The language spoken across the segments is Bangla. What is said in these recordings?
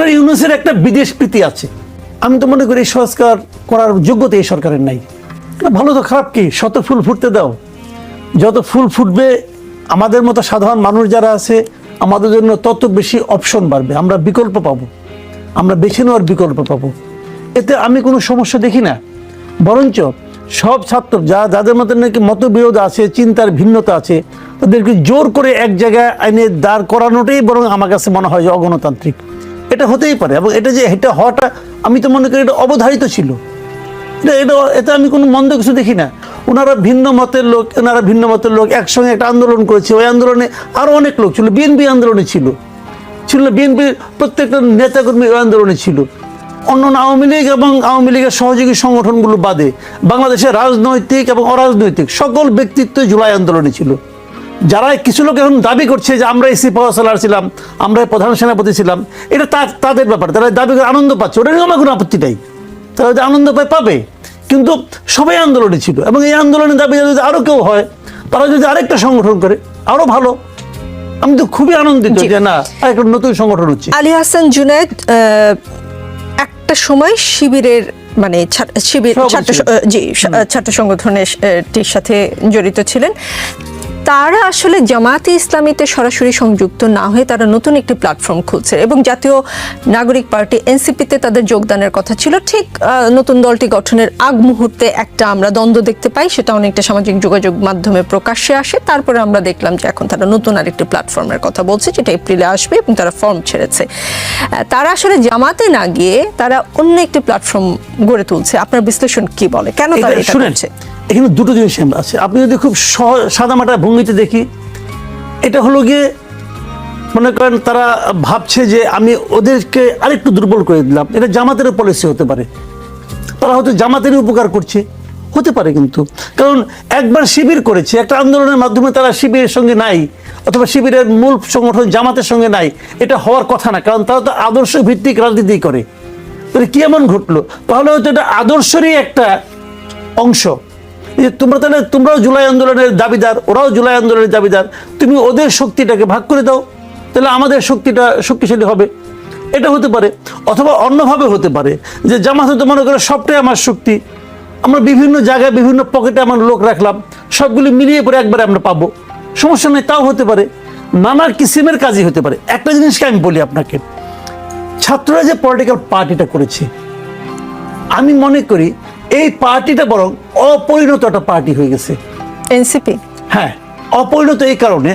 ডক্টর ইউনুসের একটা বিদেশ প্রীতি আছে। আমি তো মনে করি সংস্কার করার যোগ্যতা এই সরকারের নাই। ভালো তো খারাপ কি? শত ফুল ফুটতে দাও। যত ফুল ফুটবে, আমাদের মতো সাধারণ মানুষ যারা আছে, আমাদের জন্য তত বেশি অপশন বাড়বে। আমরা বিকল্প পাবো। আমরা বেছে নেওয়ার বিকল্প পাবো। এতে আমি কোনো সমস্যা দেখি না। বরঞ্চ সব ছাত্র, যা, যাদের মধ্যে নাকি মতবিরোধ আছে, চিন্তার ভিন্নতা আছে, তাদেরকে জোর করে এক জায়গায় আইনে দাঁড় করানোটাই বরং আমার কাছে মনে হয় যে অগণতান্ত্রিক। এটা হতেই পারে। এবং এটা যে এটা হওয়াটা, আমি তো মনে করি এটা অবধারিত ছিল। এটা এটা, এতে আমি কোনো মন্দ কিছু দেখি না। ওনারা ভিন্ন মতের লোক, ওনারা ভিন্ন মতের লোক একসঙ্গে একটা আন্দোলন করেছে। ওই আন্দোলনে আরও অনেক লোক ছিল। বিএনপি আন্দোলনে ছিল। ছিল বিএনপির প্রত্যেকটা নেতাকর্মী ওই আন্দোলনে ছিল। অন্য আওয়ামী লীগ এবং আওয়ামী লীগের সহযোগী সংগঠনগুলো বাদে। বাংলাদেশের রাজনৈতিক এবং অরাজনৈতিক সকল ব্যক্তিত্ব জুলাই আন্দোলনে ছিল। যারা কিছু লোক এখন দাবি করছে যে আমরা এসি পাওয়ার সালার ছিলাম আমরা প্রধান সেনাপতি ছিলাম এটা তা- তাদের ব্যাপার। তারা দাবি করে আনন্দ পাচ্ছে ওটা নিয়ে আমার কোনো আপত্তি নেই। তারা যদি আনন্দ পায় পাবে। কিন্তু সবাই আন্দোলনে ছিল এবং এই আন্দোলনের দাবি যদি আরও কেউ হয় তারা যদি আরেকটা সংগঠন করে আরও ভালো। আমি তো খুবই আনন্দিত। যে না একটা নতুন সংগঠন হচ্ছে। আলী হাসান জুনায়েদ আহ, একটা সময় শিবিরের মানে শিবির ছাত্র জি ছাত্র সংগঠনের সাথে জড়িত ছিলেন। তারা আসলে জামায়াতে ইসলামীতে সরাসরি সংযুক্ত না হয়ে তারা নতুন একটি প্ল্যাটফর্ম খুলছে এবং জাতীয় নাগরিক পার্টি এনসিপিতে তাদের যোগদানের কথা ছিল। ঠিক নতুন দলটি গঠনের আগ মুহূর্তে একটা আমরা দ্বন্দ্ব দেখতে পাই সেটা অনেকটা সামাজিক যোগাযোগ মাধ্যমে প্রকাশ্যে আসে। তারপরে আমরা দেখলাম যে এখন তারা নতুন আরেকটি প্ল্যাটফর্মের কথা বলছে যেটা এপ্রিলে আসবে এবং তারা ফর্ম ছেড়েছে। তারা আসলে জামাতে না গিয়ে তারা অন্য একটি প্ল্যাটফর্ম গড়ে তুলছে। আপনার বিশ্লেষণ কি বলে? কেন তারা এটা করছে? এখানে দুটো জিনিস আছে। আপনি যদি খুব সাদামাটা ভঙ্গিতে দেখি, এটা হলো গিয়ে মনে করেন তারা ভাবছে যে আমি ওদেরকে আরেকটু দুর্বল করে দিলাম। এটা জামাতের পলিসি হতে পারে। তারা হয়তো জামাতেরই উপকার করছে। হতে পারে কিন্তু। কারণ একবার শিবির করেছে, একটা আন্দোলনের মাধ্যমে তারা শিবিরের সঙ্গে নাই, অথবা শিবিরের মূল সংগঠন জামাতের সঙ্গে নাই, এটা হওয়ার কথা না। কারণ তারা তো আদর্শ ভিত্তিক রাজনীতি করে। তাহলে কি এমন ঘটলো? তাহলে হয়তো এটা আদর্শেরই একটা অংশ। তোমরা তাহলে তোমরাও জুলাই আন্দোলনের দাবিদার, ওরাও জুলাই আন্দোলনের দাবিদার। তুমি ওদের শক্তিটাকে ভাগ করে দাও, তাহলে আমাদের শক্তিটা শক্তিশালী হবে। এটা হতে পারে, অথবা অন্যভাবে হতে পারে, যে জামাত হতে মনে করে সবটাই আমার শক্তি, আমরা বিভিন্ন জায়গায় বিভিন্ন পকেটে আমার লোক রাখলাম, সবগুলি মিলিয়ে পরে একবারে আমরা পাবো। সমস্যা নেই, তাও হতে পারে। নানা কিসিমের কাজই হতে পারে। একটা জিনিসকে আমি বলি আপনাকে, ছাত্ররা যে পলিটিক্যাল পার্টিটা করেছে, আমি মনে করি এই পার্টিটা বরং অপরিণত একটা পার্টি হয়ে গেছে। এনসিপি হ্যাঁ অপরিণত এই কারণে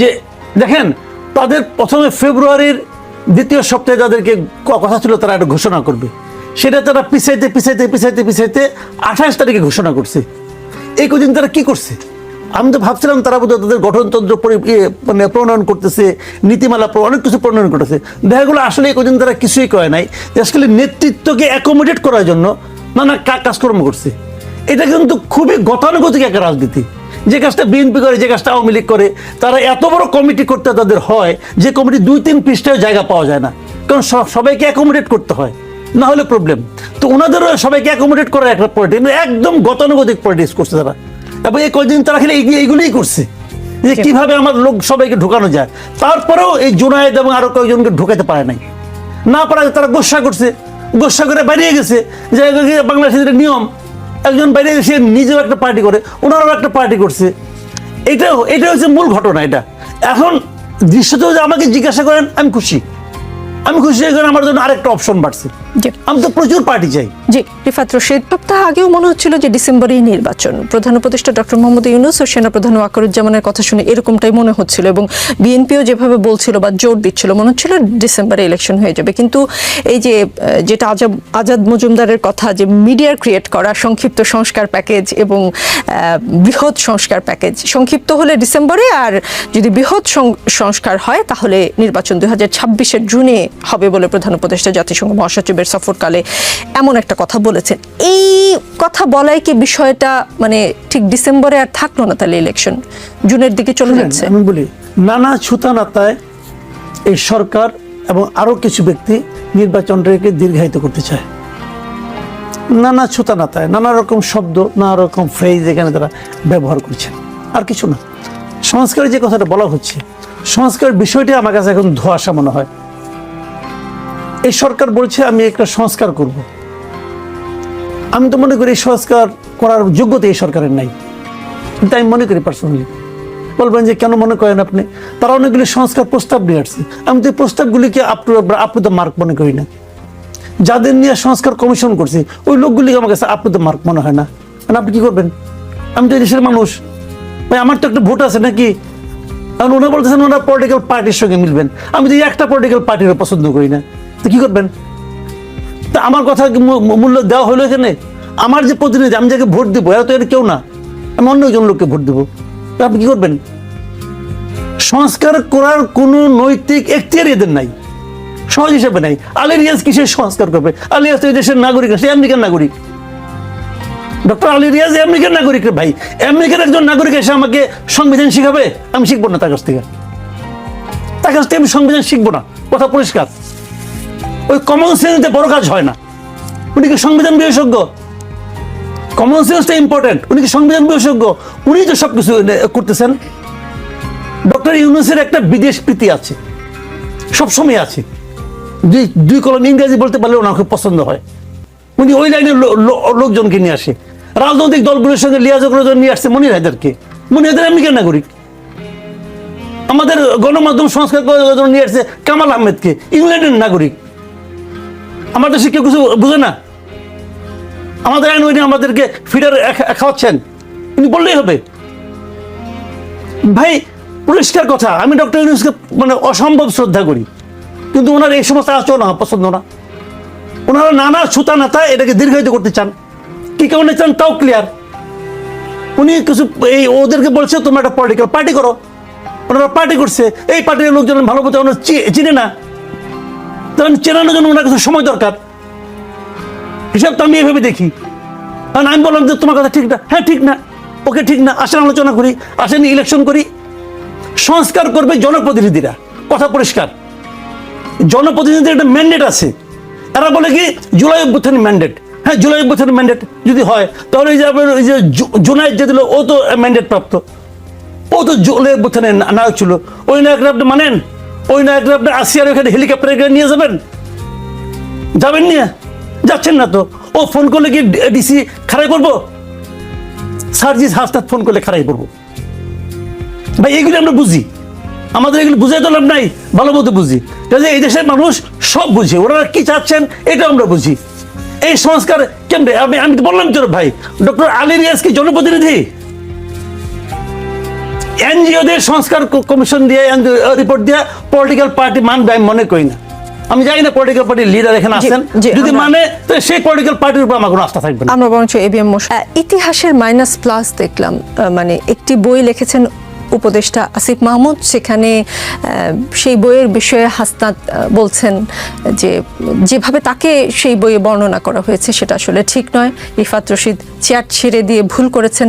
যে দেখেন তাদের প্রথমে ফেব্রুয়ারির দ্বিতীয় সপ্তাহে তাদেরকে কথা ছিল তারা একটা ঘোষণা করবে। সেটা তারা পিছাইতে পিছাইতে পিছাইতে পিছাইতে আঠাশ তারিখে ঘোষণা করছে। এই কদিন তারা কি করছে? আমি তো ভাবছিলাম তারা বোধহয় তাদের গঠনতন্ত্র ইয়ে, মানে প্রণয়ন করতেছে নীতিমালা অনেক কিছু প্রণয়ন করতেছে। দেখা গেলো আসলে এই কদিন তারা কিছুই করে নাই। আসলে নেতৃত্বকে অ্যাকোমোডেট করার জন্য নানা কাজকর্ম করছে। এটা কিন্তু খুবই গতানুগতিক একটা রাজনীতি। যে কাজটা বিএনপি করে যে কাজটা আওয়ামী লীগ করে তারা এত বড় কমিটি করতে তাদের হয় যে কমিটি দুই তিন পৃষ্ঠায় জায়গা পাওয়া যায় না। কারণ সবাইকে অ্যাকোমোডেট করতে হয়। না হলে প্রবলেম তো ওনাদেরও সবাইকে অ্যাকোমোডেট করার একটা পলিটিক্স একদম গতানুগতিক পলিটিক্স করছে তারা। এবং এই কয়েকদিন তারা খালি এগিয়ে এইগুলোই করছে। যে কীভাবে আমার লোক সবাইকে ঢুকানো যায়। তারপরেও এই জুনায়েদ এবং আরও কয়েকজনকে ঢুকাতে পারে নাই। না পারা তারা গোসা করছে। গোসা করে বাইরে গেছে। যে বাংলাদেশের বাংলাদেশের নিয়ম, একজন বাইরে গেছে নিজেও একটা পার্টি করে, ওনারও একটা পার্টি করছে। এটা এটা হচ্ছে মূল ঘটনা এটা। এখন দৃশ্যত যে আমাকে জিজ্ঞাসা করেন, আমি খুশি। আমি খুশি এখন আমার জন্য আরেকটা অপশন বাড়ছে। আমি তো প্রচুর পার্টি চাই। জি, রিফাত রশিদ সপ্তাহ আগেও মনে হচ্ছিল যে ডিসেম্বরেই নির্বাচন। প্রধান উপদেষ্টা ডক্টর মোহাম্মদ ইউনুস ও সেনাপ্রধান ওয়াকারুজ্জামানের কথা শুনে এরকমটাই মনে হচ্ছিল এবং বিএনপিও যেভাবে বলছিল বা জোর দিচ্ছিল, মনে হচ্ছিল ডিসেম্বরে ইলেকশন হয়ে যাবে। কিন্তু এই যে, যেটা আজাদ আজাদ মজুমদারের কথা যে মিডিয়ার ক্রিয়েট করা, সংক্ষিপ্ত সংস্কার প্যাকেজ এবং বৃহৎ সংস্কার প্যাকেজ সংক্ষিপ্ত হলে ডিসেম্বরে আর যদি বৃহৎ সংস্কার হয় তাহলে নির্বাচন দুই হাজার ছাব্বিশের জুনে হবে বলে প্রধান উপদেষ্টা জাতিসংঘ মহাসচিবের সফরকালে এমন একটা কথা বলেছেন। এই কথা বলাই কি বিষয়টা মানে ঠিক ডিসেম্বরে আর থাকল না তাহলে ইলেকশন জুনের দিকে চলে যাচ্ছে। আমি বলি নানা ছুতানাতায় এই সরকার এবং আরও কিছু ব্যক্তি নির্বাচনটাকে দীর্ঘায়িত করতে চায়। নানা ছুতানাতায় নানা রকম শব্দ নানা রকম ফ্রেজ এখানে তারা ব্যবহার করছেন। আর কিছু না। সংস্কারের যে কথাটা বলা হচ্ছে সংস্কার বিষয়টি আমার কাছে এখন ধোয়াশা মনে হয়। এই সরকার বলছে, আমি একটা সংস্কার করব। আমি তো মনে করি এই সংস্কার করার যোগ্যতা এই সরকারের নাই। কিন্তু আমি মনে করি পার্সোনালি বলবেন যে, কেন মনে করেন আপনি? তারা অনেকগুলি সংস্কার প্রস্তাব নিয়ে আসছে। আমি তো এই প্রস্তাবগুলিকে up to up to the mark মনে করি না। যাদের নিয়ে সংস্কার কমিশন করছে, ওই লোকগুলিকে আমার কাছে আপ টু দ্য মার্ক মনে হয় না। মানে আপনি কি করবেন? আমি তো এই দেশের মানুষ। ভাই, আমার তো একটা ভোট আছে নাকি? কারণ ওনারা বলতেছেন ওনারা পলিটিক্যাল পার্টির সঙ্গে মিলবেন। আমি তো একটা পলিটিক্যাল পার্টিরও পছন্দ করি না। তো কি করবেন? তা আমার কথা মূল্য দেওয়া হলো এখানে? আমার যে প্রতিনিধি, আমি যাকে ভোট দিব, এরা তো এর কেউ না। আমি অন্য একজন লোককে ভোট দেবো। তা আপনি কি করবেন? সংস্কার করার কোনো নৈতিক এখতিয়ার এদের নাই। সহজ হিসেবে নাই। আলী রিয়াজ কিসের সংস্কার করবে? আলী তো এই দেশের নাগরিক সে আমেরিকার নাগরিক। ডক্টর আলী রিয়াজ আমেরিকার নাগরিক ভাই। আমেরিকার একজন নাগরিক এসে আমাকে সংবিধান শিখাবে? আমি শিখব না তার কাছ থেকে। তার কাছ থেকে আমি সংবিধান শিখব না। কথা পরিষ্কার। ওই কমন সেন্সে বড় কাজ হয় না। উনি কি সংবিধান বিশেষজ্ঞ? কমন সেন্সটা ইম্পর্টেন্ট উনি কি সংবিধান বিশেষজ্ঞ? উনি তো সব কিছু করতেছেন। ডক্টর ইউনুসের একটা বিদেশ প্রীতি আছে। সবসময় আছে। দুই দুই কলম ইংরেজি বলতে পারলে ওনার খুব পছন্দ হয়। উনি ওই লাইনের লোকজনকে নিয়ে আসে। রাজনৈতিক দলগুলোর সঙ্গে লিয়াজক রোজন নিয়ে আসছে মনির হায়দারকে মনির হায়দার আমেরিকার নাগরিক? আমাদের গণমাধ্যম সংস্কার নিয়ে আসছে কামাল আহমেদকে। ইংল্যান্ডের নাগরিক। আমার দেশে কেউ কিছু বুঝে না। আমাদের আইন উনি আমাদেরকে ফিডার খাওয়াচ্ছেন। উনি বললেই হবে। ভাই, পরিষ্কার কথা, আমি ডক্টর ইউনুসকে মানে অসম্ভব শ্রদ্ধা করি। কিন্তু ওনার এই সমস্ত আচরণ পছন্দ না। ওনারা নানা সুতা নাতা এটাকে দীর্ঘায়িত করতে চান। কি কারণে চান তাও ক্লিয়ার উনি কিছু এই ওদেরকে বলছে, তোমরা একটা পলিটিক্যাল পার্টি করো। ওনারা পার্টি করছে। এই পার্টির লোকজন ভালো মতো ওনারা চিনে না। তখন চেনানোর জন্য ওনার কাছে সময় দরকার। হিসাব তো আমি এভাবে দেখি। কারণ আমি বললাম যে তোমার কথা ঠিক না। হ্যাঁ ঠিক না। ওকে ঠিক না। আসেন আলোচনা করি, আসেন ইলেকশন করি। সংস্কার করবে জনপ্রতিনিধিরা। কথা পরিষ্কার। জনপ্রতিনিধিদের একটা ম্যান্ডেট আছে। এরা বলে কি, জুলাই অভ্যুত্থানের ম্যান্ডেট হ্যাঁ জুলাই অভ্যুত্থানের ম্যান্ডেট যদি হয়, তাহলে এই যে ওই যে জুনাইদ যে দিল, ও তো ম্যান্ডেট প্রাপ্ত। ও তো জুলাই অভ্যুত্থানের নায়ক ছিল। ওই নায়করা আপনি মানেন? ওই নায়করা আপনি আসিয়ার ওখানে হেলিকপ্টারে করে নিয়ে যাবেন? যাবেন নিয়ে? যাচ্ছেন না তো? ও ফোন করলে কি ডিসি খারাই করব? সার্জিস হাসনাত ফোন করলে খারাই করব। ভাই, এগুলি আমরা বুঝি। আমাদের এগুলি বুঝাই তো লাভ নাই, ভালো মতো বুঝি। কাজে এই দেশের মানুষ সব বুঝে ওরা কি চাচ্ছেন এটা আমরা বুঝি। এই সংস্কার কেমনে আমি আমি তো বললাম তোর ভাই, ডক্টর আলী রিয়াজ কি জনপ্রতিনিধি? এনজিওদের সংস্কার কমিশন দিয়ে রিপোর্ট দিয়ে পলিটিক্যাল পার্টি মানবে আমি মনে করি না। আমি জানি না পলিটিক্যাল পার্টির লিডার এখানে আসেন যদি আমরা- মানে তো সেই পলিটিক্যাল পার্টির উপর আমার কোনো আস্থা থাকবে না। আমরা বরঞ্চ এবিএম ইতিহাসের মাইনাস প্লাস দেখলাম আহ, মানে একটি বই লিখেছেন উপদেষ্টা আসিফ মাহমুদ, সেখানে সেই বইয়ের বিষয়ে হাসনাত বলছেন যে যেভাবে তাকে সেই বইয়ে বর্ণনা করা হয়েছে সেটা আসলে ঠিক নয়। রিফাত রশিদ চেয়ার ছেড়ে দিয়ে ভুল করেছেন।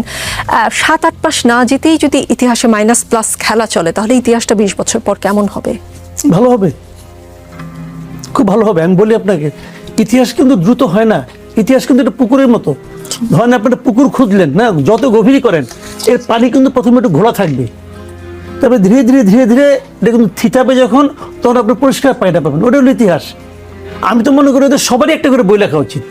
সাত আট পাস না যেতেই যদি ইতিহাসে মাইনাস প্লাস খেলা চলে, তাহলে ইতিহাসটা বিশ বছর পর কেমন হবে? ভালো হবে। খুব ভালো হবে। আমি বলি আপনাকে, ইতিহাস কিন্তু দ্রুত হয় না। ইতিহাস কিন্তু একটা পুকুরের মতো। ধরেন আপনি একটা পুকুর খুঁজলেন, না? যত গভীরই করেন, এর পানি কিন্তু প্রথমে একটু ঘোলা থাকবে। তবে ধীরে ধীরে ধীরে ধীরে এটা কিন্তু থিতাবে যখন, তখন আপনি পরিষ্কার পানিটা পাবেন। ওটা হলো ইতিহাস। আমি তো মনে করি ওদের সবারই একটা করে বই লেখা উচিত।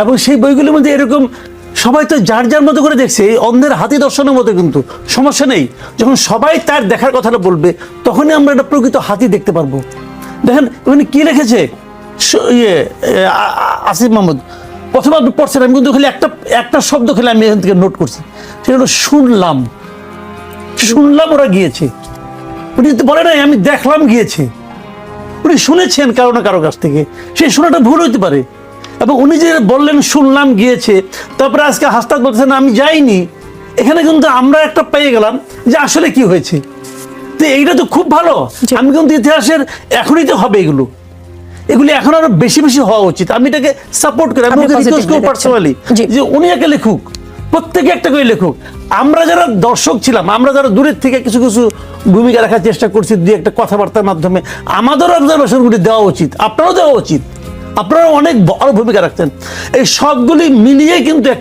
এবং সেই বইগুলোর মধ্যে এরকম সবাই তো যার যার মতো করে দেখছে, এই অন্ধের হাতি দর্শনের মতো কিন্তু। সমস্যা নেই। যখন সবাই তার দেখার কথাটা বলবে, তখনই আমরা একটা প্রকৃত হাতি দেখতে পারব। দেখেন ওখানে কি লিখেছে? ইয়ে আসিফ মাহমুদ প্রথমে আপনি পড়ছেন আমি কিন্তু খালি একটা একটা শব্দ খেলে আমি এখান থেকে নোট করছি। সেটা হলো শুনলাম। শুনলাম ওরা গিয়েছে। উনি তো বলে নাই আমি দেখলাম গিয়েছে। উনি শুনেছেন কারও না কারও কাছ থেকে। সেই শোনাটা ভুল হইতে পারে। এবং উনি যে বললেন শুনলাম গিয়েছে তারপরে আজকে হাসতাক বলছেন আমি যাইনি। এখানে কিন্তু আমরা একটা পেয়ে গেলাম যে আসলে কি হয়েছে। তো এইটা তো খুব ভালো। আমি কিন্তু ইতিহাসের এখনই তো হবে এগুলো। এগুলি এখন আরও বেশি বেশি হওয়া উচিত। আমি এটাকে সাপোর্ট করি আমি ওকে রিকোয়েস্ট করব পার্সোনালি যে উনি একে লিখুক প্রত্যেকে একটা করে লেখুক। আমরা যারা দর্শক ছিলাম আমরা যারা দূরের থেকে কিছু কিছু ভূমিকা রাখার চেষ্টা করছি দিয়ে একটা কথাবার্তার মাধ্যমে আমাদেরও অবজারভেশনগুলি দেওয়া উচিত আপনারও দেওয়া উচিত। আপনারা অনেক বড় ভূমিকা রাখছেন। এই সবগুলি মিলিয়ে কিন্তু